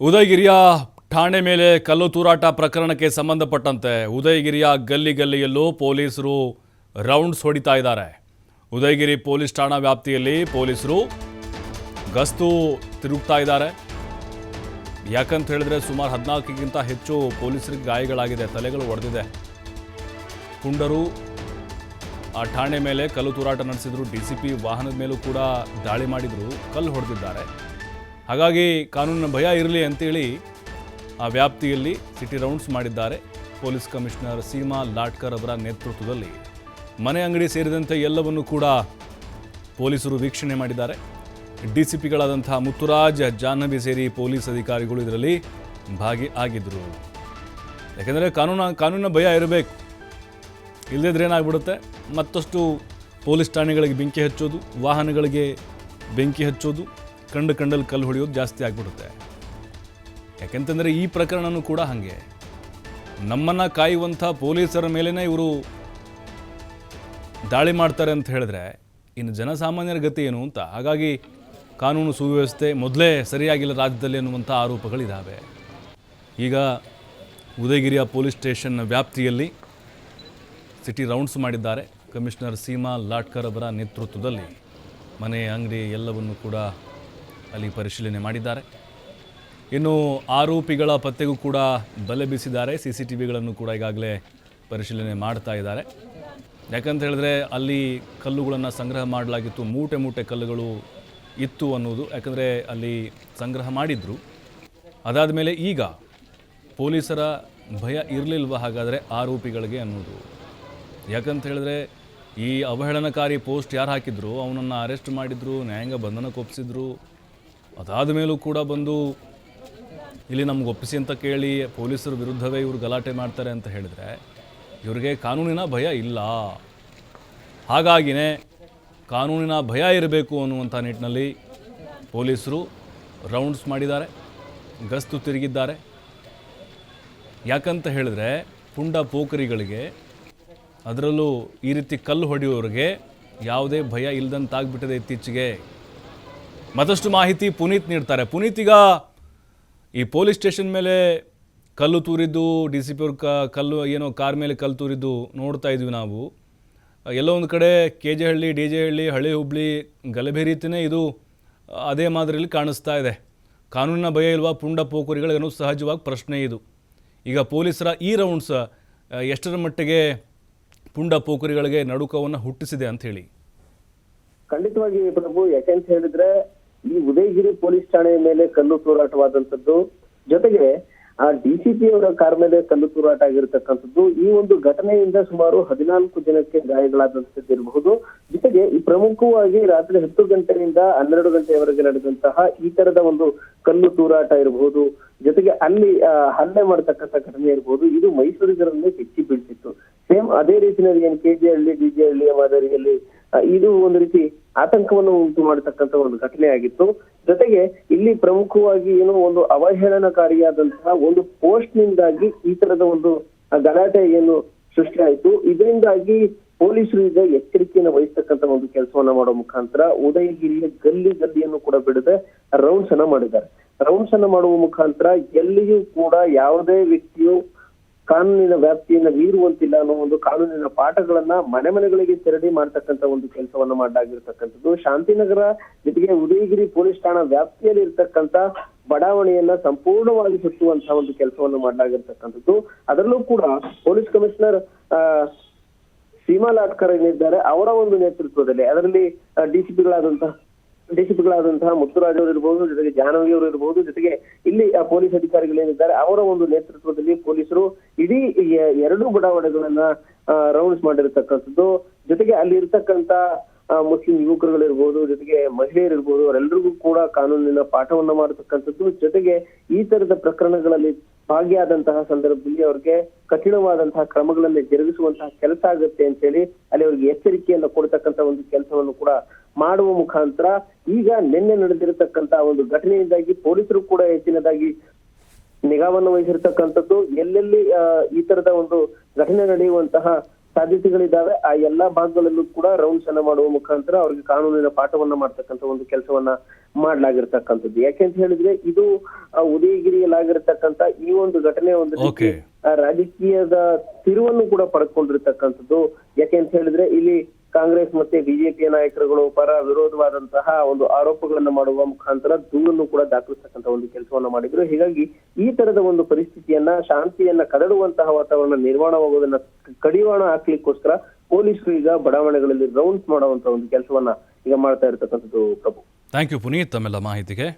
ಉದಯಗಿರಿಯ ಠಾಣೆ ಮೇಲೆ ಕಲ್ಲು ತೂರಾಟ ಪ್ರಕರಣಕ್ಕೆ ಸಂಬಂಧಪಟ್ಟಂತೆ ಉದಯಗಿರಿಯ ಗಲ್ಲಿ ಗಲ್ಲಿಯಲ್ಲೂ ಪೊಲೀಸರು ರೌಂಡ್ಸ್ ಹೊಡಿತಾ ಇದ್ದಾರೆ. ಉದಯಗಿರಿ ಪೊಲೀಸ್ ಠಾಣಾ ವ್ಯಾಪ್ತಿಯಲ್ಲಿ ಪೊಲೀಸರು ಗಸ್ತು ತಿರುಗ್ತಾ ಇದ್ದಾರೆ. ಯಾಕಂತ ಹೇಳಿದ್ರೆ ಸುಮಾರು ಹದಿನಾಲ್ಕಿಗಿಂತ ಹೆಚ್ಚು ಪೊಲೀಸರಿಗೆ ಗಾಯಗಳಾಗಿದೆ, ತಲೆಗಳು ಒಡೆದಿದೆ. ಪುಂಡರು ಆ ಠಾಣೆ ಮೇಲೆ ಕಲ್ಲು ತೂರಾಟ ನಡೆಸಿದ್ರು. ಡಿ ಸಿ ಪಿ ವಾಹನದ ಮೇಲೂ ಕೂಡ ದಾಳಿ ಮಾಡಿದ್ರು. ಕಲ್ಲು ಹೊಡೆದಿದ್ದಾರೆ. ಹಾಗಾಗಿ ಕಾನೂನಿನ ಭಯ ಇರಲಿ ಅಂತೇಳಿ ಆ ವ್ಯಾಪ್ತಿಯಲ್ಲಿ ಸಿಟಿ ರೌಂಡ್ಸ್ ಮಾಡಿದ್ದಾರೆ. ಪೊಲೀಸ್ ಕಮಿಷನರ್ ಸೀಮಾ ಲಾಟ್ಕರ್ ಅವರ ನೇತೃತ್ವದಲ್ಲಿ ಮನೆ ಅಂಗಡಿ ಸೇರಿದಂತೆ ಎಲ್ಲವನ್ನು ಕೂಡ ಪೊಲೀಸರು ವೀಕ್ಷಣೆ ಮಾಡಿದ್ದಾರೆ. ಡಿ ಸಿ ಪಿಗಳಾದಂತಹ ಮುತ್ತುರಾಜ್, ಜಾಹ್ನವಿ ಸೇರಿ ಪೊಲೀಸ್ ಅಧಿಕಾರಿಗಳು ಇದರಲ್ಲಿ ಭಾಗಿ ಆಗಿದ್ದರು ಯಾಕೆಂದರೆ ಕಾನೂನ, ಕಾನೂನಿನ ಭಯ ಇರಬೇಕು. ಇಲ್ಲದಿದ್ರೆ ಏನಾಗ್ಬಿಡುತ್ತೆ? ಮತ್ತಷ್ಟು ಪೊಲೀಸ್ ಠಾಣೆಗಳಿಗೆ ಬೆಂಕಿ ಹಚ್ಚೋದು, ವಾಹನಗಳಿಗೆ ಬೆಂಕಿ ಹಚ್ಚೋದು ಕಂಡು ಕಂಡಲ್ಲಿ ಕಲ್ಲು ಹೊಡೆಯೋದು ಜಾಸ್ತಿ ಆಗಿಬಿಡುತ್ತೆ. ಯಾಕೆಂತಂದರೆ ಈ ಪ್ರಕರಣನೂ ಕೂಡ ಹಾಗೆ. ನಮ್ಮನ್ನು ಕಾಯುವಂಥ ಪೊಲೀಸರ ಮೇಲೇ ಇವರು ದಾಳಿ ಮಾಡ್ತಾರೆ ಅಂತ ಹೇಳಿದ್ರೆ ಇನ್ನು ಜನಸಾಮಾನ್ಯರ ಗತಿ ಏನು ಅಂತ? ಹಾಗಾಗಿ ಕಾನೂನು ಸುವ್ಯವಸ್ಥೆ ಮೊದಲೇ ಸರಿಯಾಗಿಲ್ಲ ರಾಜ್ಯದಲ್ಲಿ ಅನ್ನುವಂಥ ಆರೋಪಗಳಿದ್ದಾವೆ ಈಗ ಉದಯಗಿರಿಯ ಪೊಲೀಸ್ ಸ್ಟೇಷನ್ನ ವ್ಯಾಪ್ತಿಯಲ್ಲಿ ಸಿಟಿ ರೌಂಡ್ಸ್ ಮಾಡಿದ್ದಾರೆ. ಕಮಿಷನರ್ ಸೀಮಾ ಲಾಟ್ಕರ್ ಅವರ ನೇತೃತ್ವದಲ್ಲಿ ಮನೆ ಅಂಗಡಿ ಎಲ್ಲವನ್ನು ಕೂಡ ಅಲ್ಲಿ ಪರಿಶೀಲನೆ ಮಾಡಿದ್ದಾರೆ. ಇನ್ನು ಆರೋಪಿಗಳ ಪತ್ತೆಗೂ ಕೂಡ ಬಲೆ ಬೀಸಿದ್ದಾರೆ. ಸಿ ಸಿ ಟಿ ವಿಗಳನ್ನು ಕೂಡ ಈಗಾಗಲೇ ಪರಿಶೀಲನೆ ಮಾಡ್ತಾ ಇದ್ದಾರೆ. ಯಾಕಂತ ಹೇಳಿದ್ರೆ ಅಲ್ಲಿ ಕಲ್ಲುಗಳನ್ನು ಸಂಗ್ರಹ ಮಾಡಲಾಗಿತ್ತು. ಮೂಟೆ ಮೂಟೆ ಕಲ್ಲುಗಳು ಇತ್ತು ಅನ್ನೋದು. ಯಾಕಂದರೆ ಅಲ್ಲಿ ಸಂಗ್ರಹ ಮಾಡಿದ್ರು. ಅದಾದ ಮೇಲೆ ಈಗ ಪೊಲೀಸರ ಭಯ ಇರಲಿಲ್ವ ಹಾಗಾದರೆ ಆರೋಪಿಗಳಿಗೆ ಅನ್ನೋದು. ಯಾಕಂತ ಹೇಳಿದ್ರೆ ಈ ಅವಹೇಳನಕಾರಿ ಪೋಸ್ಟ್ ಯಾರು ಹಾಕಿದ್ರು? ಅವನನ್ನು ಅರೆಸ್ಟ್ ಮಾಡಿದ್ರು, ನ್ಯಾಯಾಂಗ ಬಂಧನಕ್ಕೆ ಒಪ್ಪಿಸಿದ್ರು ಅದಾದ ಮೇಲೂ ಕೂಡ ಬಂದು ಇಲ್ಲಿ ನಮ್ಗೆ ಒಪ್ಪಿಸಿ ಅಂತ ಕೇಳಿ ಪೊಲೀಸರ ವಿರುದ್ಧವೇ ಇವರು ಗಲಾಟೆ ಮಾಡ್ತಾರೆ ಅಂತ ಹೇಳಿದ್ರೆ ಇವರಿಗೆ ಕಾನೂನಿನ ಭಯ ಇಲ್ಲ. ಹಾಗಾಗಿನೇ ಕಾನೂನಿನ ಭಯ ಇರಬೇಕು ಅನ್ನುವಂಥ ನಿಟ್ಟಿನಲ್ಲಿ ಪೊಲೀಸರು ರೌಂಡ್ಸ್ ಮಾಡಿದ್ದಾರೆ, ಗಸ್ತು ತಿರುಗಿದ್ದಾರೆ. ಯಾಕಂತ ಹೇಳಿದ್ರೆ ಪುಂಡ ಪೋಖರಿಗಳಿಗೆ ಅದರಲ್ಲೂ ಈ ರೀತಿ ಕಲ್ಲು ಹೊಡೆಯೋರಿಗೆ ಯಾವುದೇ ಭಯ ಇಲ್ಲದಂತಾಗ್ಬಿಟ್ಟಿದೆ ಇತ್ತೀಚೆಗೆ. ಮತ್ತಷ್ಟು ಮಾಹಿತಿ ಪುನೀತ್ ನೀಡ್ತಾರೆ. ಪುನೀತ್ ಈಗ ಈ ಪೊಲೀಸ್ ಸ್ಟೇಷನ್ ಮೇಲೆ ಕಲ್ಲು ತೂರಿದ್ದು, ಡಿ ಸಿ ಕಲ್ಲು ಏನೋ ಕಾರ್ ಮೇಲೆ ಕಲ್ಲು ತೂರಿದ್ದು ನೋಡ್ತಾ ಇದ್ವಿ ನಾವು. ಎಲ್ಲೋ ಒಂದು ಕಡೆ K J Halli, D J Halli Halli Hubli, ಗಲಭೆ ರೀತಿಯೇ ಇದು ಅದೇ ಮಾದರಿಯಲ್ಲಿ ಕಾಣಿಸ್ತಾ ಇದೆ. ಕಾನೂನಿನ ಭಯ ಇಲ್ವಾ? ಪುಂಡ ಪೋಖರಿಗಳಿಗೇನೋ ಸಹಜವಾಗಿ ಪ್ರಶ್ನೆ ಇದು. ಈಗ ಪೊಲೀಸರ ಈ ರೌಂಡ್ಸ್ ಎಷ್ಟರ ಮಟ್ಟಿಗೆ ಪುಂಡ ಪೋಕುರಿಗಳಿಗೆ ನಡುಕವನ್ನು ಹುಟ್ಟಿಸಿದೆ ಅಂತ ಹೇಳಿ. ಖಂಡಿತವಾಗಿ ಪ್ರಭು ಯಾಕೆಂತ ಹೇಳಿದ್ರೆ ಈ ಉದಯಗಿರಿ ಪೊಲೀಸ್ ಠಾಣೆಯ ಮೇಲೆ ಕಲ್ಲು ತೂರಾಟವಾದಂತದ್ದು ಜೊತೆಗೆ, ಆ ಡಿಸಿಪಿ ಅವರ ಕಾರ್ ಮೇಲೆ ಕಲ್ಲು ತೂರಾಟ ಆಗಿರತಕ್ಕಂಥದ್ದು ಈ ಒಂದು ಘಟನೆಯಿಂದ ಸುಮಾರು ಹದಿನಾಲ್ಕು ಜನಕ್ಕೆ ಗಾಯಗಳಾದಂಥದ್ದು ಇರಬಹುದು. ಜೊತೆಗೆ, ಈ ಪ್ರಮುಖವಾಗಿ ರಾತ್ರಿ ಹತ್ತು ಗಂಟೆಯಿಂದ ಹನ್ನೆರಡು ಗಂಟೆಯವರೆಗೆ ನಡೆದಂತಹ ಈ ತರದ ಒಂದು ಕಲ್ಲು ತೂರಾಟ ಇರಬಹುದು. ಜೊತೆಗೆ, ಅಲ್ಲಿ ಹಲ್ಲೆ ಮಾಡತಕ್ಕಂಥ ಘಟನೆ ಇರಬಹುದು. ಇದು ಮೈಸೂರಿಗರನ್ನೇ ಹೆಚ್ಚಿ ಬೀಳ್ತಿತ್ತು. ಸೇಮ್ ಅದೇ ರೀತಿಯಲ್ಲಿ ಏನು ಕೆಜಿ ಹಳ್ಳಿ ಡಿಜೆ ಹಳ್ಳಿಯ ಮಾದರಿಯಲ್ಲಿ ಇದು ಒಂದು ರೀತಿ ಆತಂಕವನ್ನು ಉಂಟು ಮಾಡತಕ್ಕಂತ ಒಂದು ಘಟನೆ ಆಗಿತ್ತು. ಜೊತೆಗೆ ಇಲ್ಲಿ ಪ್ರಮುಖವಾಗಿ ಏನು ಒಂದು ಅವಹೇಳನಕಾರಿಯಾದಂತಹ ಒಂದು ಪೋಸ್ಟ್ ನಿಂದಾಗಿ ಈ ತರದ ಒಂದು ಗಲಾಟೆ ಏನು ಸೃಷ್ಟಿಯಾಯಿತು. ಇದರಿಂದಾಗಿ ಪೊಲೀಸರು ಈಗ ಎಚ್ಚರಿಕೆಯನ್ನು ವಹಿಸ್ತಕ್ಕಂತ ಒಂದು ಕೆಲಸವನ್ನ ಮಾಡೋ ಮುಖಾಂತರ ಉದಯಗಿರಿಯ ಗಲ್ಲಿ ಗಲ್ಲಿಯನ್ನು ಕೂಡ ಬಿಡದೆ ರೌಂಡ್ಸ್ ಅನ್ನ ಮಾಡಿದ್ದಾರೆ. ರೌಂಡ್ಸ್ ಅನ್ನ ಮಾಡುವ ಮುಖಾಂತರ ಎಲ್ಲಿಯೂ ಕೂಡ ಯಾವುದೇ ವ್ಯಕ್ತಿಯು ಕಾನೂನಿನ ವ್ಯಾಪ್ತಿಯನ್ನ ಮೀರುವಂತಿಲ್ಲ ಅನ್ನೋ ಒಂದು ಕಾನೂನಿನ ಪಾಠಗಳನ್ನ ಮನೆ ಮನೆಗಳಿಗೆ ತೆರಳಿ ಮಾಡ್ತಕ್ಕಂತ ಒಂದು ಕೆಲಸವನ್ನ ಮಾಡಾಗಿರ್ತಕ್ಕಂಥದ್ದು ಶಾಂತಿನಗರ ಜೊತೆಗೆ ಉದಯಗಿರಿ ಪೊಲೀಸ್ ಠಾಣಾ ವ್ಯಾಪ್ತಿಯಲ್ಲಿ ಇರ್ತಕ್ಕಂತ ಬಡಾವಣೆಯನ್ನ ಸಂಪೂರ್ಣವಾಗಿ ಸುತ್ತುವಂತಹ ಒಂದು ಕೆಲಸವನ್ನು ಮಾಡಲಾಗಿರ್ತಕ್ಕಂಥದ್ದು. ಅದರಲ್ಲೂ ಕೂಡ ಪೊಲೀಸ್ ಕಮಿಷನರ್ ಸೀಮಾ ಲಾಟ್ಕರ್ ಏನಿದ್ದಾರೆ, ಅವರ ಒಂದು ನೇತೃತ್ವದಲ್ಲಿ, ಅದರಲ್ಲಿ ಡಿಸಿಪಿಗಳಾದಂತಹ ಡಿಸಿಪಿಗಳಾದಂತಹ ಮುತ್ತುರಾಜ್ ಅವರು ಇರಬಹುದು ಜೊತೆಗೆ ಜಾಹ್ನವಿ ಅವರು ಇರಬಹುದು ಜೊತೆಗೆ ಇಲ್ಲಿ ಪೊಲೀಸ್ ಅಧಿಕಾರಿಗಳೇನಿದ್ದಾರೆ ಅವರ ಒಂದು ನೇತೃತ್ವದಲ್ಲಿ ಪೊಲೀಸರು ಇಡೀ ಎರಡು ಬಡಾವಣೆಗಳನ್ನ ರೌಂಡ್ಸ್ ಮಾಡಿರ್ತಕ್ಕಂಥದ್ದು. ಜೊತೆಗೆ ಅಲ್ಲಿ ಇರ್ತಕ್ಕಂತ ಮುಸ್ಲಿಂ ಯುವಕರುಗಳಿರ್ಬೋದು ಜೊತೆಗೆ ಮಹಿಳೆಯರಿರ್ಬೋದು ಅವರೆಲ್ಲರಿಗೂ ಕೂಡ ಕಾನೂನಿನ ಪಾಠವನ್ನ ಮಾಡತಕ್ಕಂಥದ್ದು. ಜೊತೆಗೆ ಈ ತರದ ಪ್ರಕರಣಗಳಲ್ಲಿ ಭಾಗಿಯಾದಂತಹ ಸಂದರ್ಭದಲ್ಲಿ ಅವ್ರಿಗೆ ಕಠಿಣವಾದಂತಹ ಕ್ರಮಗಳನ್ನ ಜರುಗಿಸುವಂತಹ ಕೆಲಸ ಆಗುತ್ತೆ ಅಂತ ಹೇಳಿ ಅಲ್ಲಿ ಅವ್ರಿಗೆ ಎಚ್ಚರಿಕೆಯನ್ನ ಕೊಡ್ತಕ್ಕಂತ ಒಂದು ಕೆಲಸವನ್ನು ಕೂಡ ಮಾಡುವ ಮುಖಾಂತರ ಈಗ ನಿನ್ನೆ ನಡೆದಿರತಕ್ಕಂತ ಒಂದು ಘಟನೆಯಿಂದಾಗಿ ಪೊಲೀಸರು ಕೂಡ ಹೆಚ್ಚಿನದಾಗಿ ನಿಗಾವನ್ನು ವಹಿಸಿರ್ತಕ್ಕಂಥದ್ದು. ಎಲ್ಲೆಲ್ಲಿ ಈ ತರದ ಒಂದು ಘಟನೆ ನಡೆಯುವಂತಹ ಸಾಧ್ಯತೆಗಳಿದ್ದಾವೆ ಆ ಎಲ್ಲಾ ಭಾಗಗಳಲ್ಲೂ ಕೂಡ ರೌಂಡ್ಸ್ ಅನ್ನ ಮಾಡುವ ಮುಖಾಂತರ ಅವರಿಗೆ ಕಾನೂನಿನ ಪಾಠವನ್ನ ಮಾಡ್ತಕ್ಕಂತ ಒಂದು ಕೆಲಸವನ್ನ ಮಾಡ್ಲಾಗಿರ್ತಕ್ಕಂಥದ್ದು. ಯಾಕೆಂತ ಹೇಳಿದ್ರೆ ಇದು ಆ, ಉದಯಗಿರಿಯಲ್ಲಾಗಿರ್ತಕ್ಕಂಥ ಈ ಒಂದು ಘಟನೆ ಒಂದು ರಾಜಕೀಯದ ತಿರುವನ್ನು ಕೂಡ ಪಡ್ಕೊಂಡಿರ್ತಕ್ಕಂಥದ್ದು. ಯಾಕೆ ಅಂತ ಹೇಳಿದ್ರೆ ಇಲ್ಲಿ ಕಾಂಗ್ರೆಸ್ ಮತ್ತೆ ಬಿಜೆಪಿ ನಾಯಕರುಗಳು ಪರ ವಿರೋಧವಾದಂತಹ ಒಂದು ಆರೋಪಗಳನ್ನು ಮಾಡುವ ಮುಖಾಂತರ ದೂರನ್ನು ಕೂಡ ದಾಖಲಿಸ್ತಕ್ಕಂಥ ಒಂದು ಕೆಲಸವನ್ನ ಮಾಡಿದ್ರು. ಹೀಗಾಗಿ ಈ ತರದ ಒಂದು ಪರಿಸ್ಥಿತಿಯನ್ನ, ಶಾಂತಿಯನ್ನ ಕದಡುವಂತಹ ವಾತಾವರಣ ನಿರ್ಮಾಣವಾಗುವುದನ್ನ ಕಡಿವಾಣ ಹಾಕ್ಲಿಕ್ಕೋಸ್ಕರ ಪೊಲೀಸರು ಈಗ ಬಡಾವಣೆಗಳಲ್ಲಿ ರೌಂಡ್ಸ್ ಮಾಡುವಂತಹ ಒಂದು ಕೆಲಸವನ್ನ ಈಗ ಮಾಡ್ತಾ ಇರ್ತಕ್ಕಂಥದ್ದು ಪ್ರಭು. ಥ್ಯಾಂಕ್ ಯು ಪುನೀತ್, ತಮ್ಮೆಲ್ಲ ಮಾಹಿತಿಗೆ.